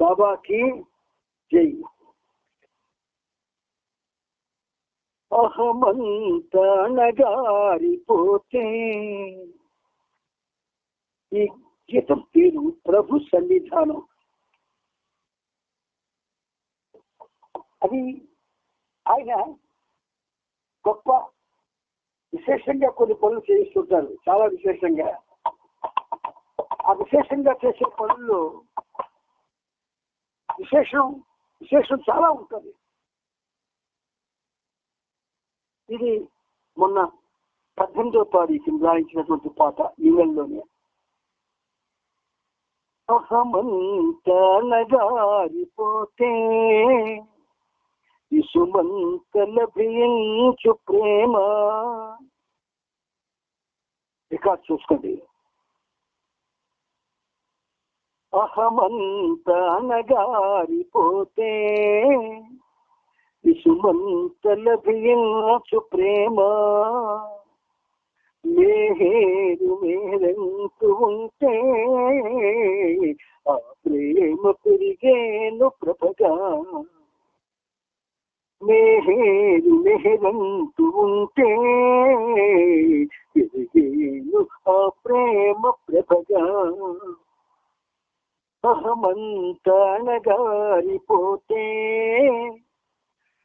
బాబాకి జై. అహమంత నగారిపోతే ఈ గీతం పేరు ప్రభు సన్నిధానం. అది ఆయన గొప్ప విశేషంగా కొన్ని పనులు చేయిస్తుంటారు చాలా విశేషంగా. ఆ విశేషంగా చేసే పనుల్లో విశేషం విశేషం చాలా ఉంటుంది. ఇది మొన్న పద్దెనిమిదో తారీఖు రాయించినటువంటి పాట ఈమెల్లోనే అహమంత నగారిపోతే ఇసుమంత లభించు ప్రేమ. రికార్డ్ చూసుకోండి. అహమంత అనగారిపోతే విషుమంత లభించు ప్రేమ. మేహేరు మేరంతు ఉంటే ఆ ప్రేమ పెరిగేను ప్రభగా. మేహేరు మెహరంటూ ఉంటే పెరిగేను ఆ ప్రేమ ప్రభగా. అహమంత అనగారిపోతే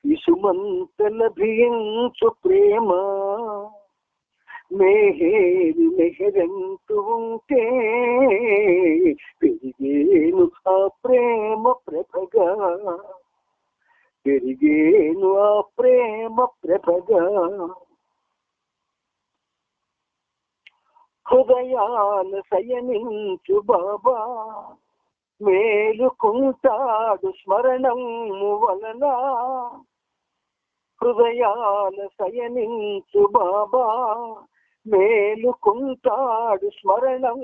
ఇసుమంత లభించు ప్రేమ. మేహేరు మెహరంటూ ఉంటే పెరిగేను ఆ ప్రేమ ప్రభగా. పెరిగేను ఆ ప్రేమ ప్రభగా. హృదయాల శయనించు బాబా. మేలుకుంటాడు స్మరణం వలన. హృదయాల శయనించు బాబా మేలుకుంటాడు స్మరణం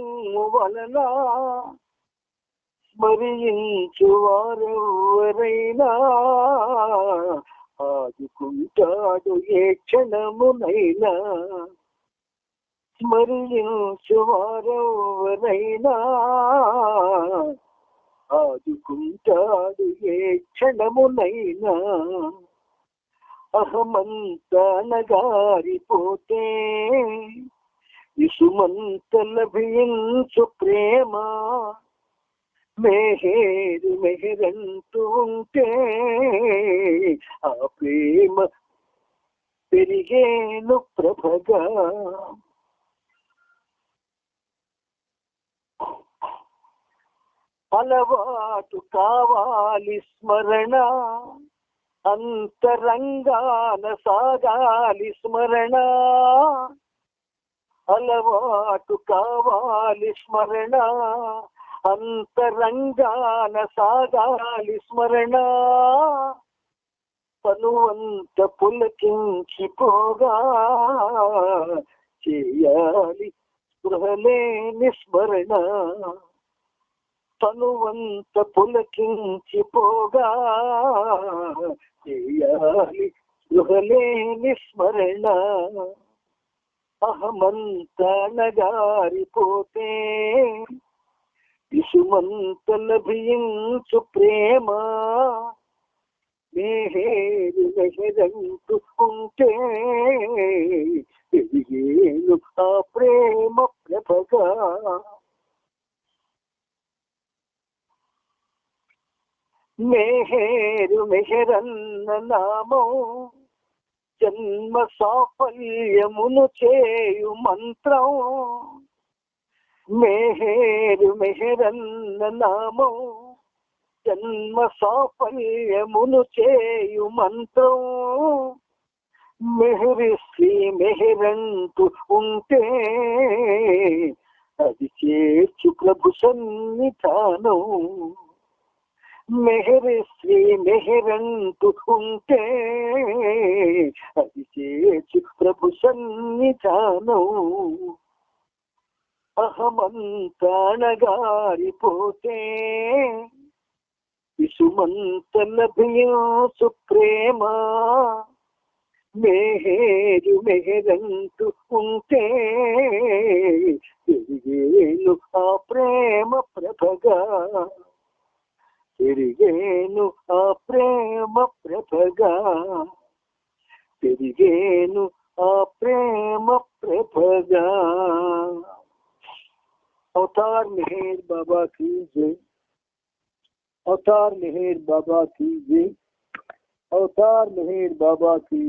వలన. స్మరించు వారెవరైనా ఆదుకుంటాడు ఏ క్షణమునైనా. స్మరించు వారెవరైనా ఆదుకుంటాడు ఏ క్షణమునైనా. అహమంత నగారిపోతే ఇసుమంత లభించు ప్రేమ. మెహేరు మెహరంటూ ఉంటే ఆ ప్రేమ పెరిగేను ప్రభగా. అలవాటు కావాలి స్మరణ. అంతరంగాన సాగాలి స్మరణ. అలవాటు కావాలి స్మరణ. అంతరంగాన సాగాలి స్మరణ. తనువంత పులకించిపోగా చేయాలి స్పృహలేని స్మరణ. తనువంత పులకించిపోగా చేయాలి స్పృహలేని స్మరణ. అహమంత నగారిపోతే ఇసుమంత లభించు ప్రేమ. మేహేరు మెహరంటూ ఉంటే పెరిగేను ఆ ప్రేమ ప్రభగా. మేహేరు మెహరన్న నామం జన్మ సాఫల్యమును చేయు మంత్రం మేహేరు మెహరన్న నామం జన్మ సాఫల్యమును చేయు మంత్రం మెహరిశ్రీ మెహరంటూ ఉంటే అది చేర్చు ప్రభు సన్నిధానం మెహరిశ్రీ మెహరంటూ ఉంటే అది చేర్చు ప్రభు సన్నిధానం. అహమంతనగారిపోతే ఇసుమంత లభించు ప్రేమ. మేహేరు మెహరంటూ ఉంటే తిరిగేను ఆ ప్రేమ ప్రభగా. ತಿರುಗೇನು ಆ ಪ್ರೇಮ ಪ್ರಭಗ ತಿರುಗೇನು ಆ ಪ್ರೇಮ ಪ್ರಭಗ अवतार मेहर बाबा की जय अवतार मेहर बाबा की जय अवतार मेहर बाबा की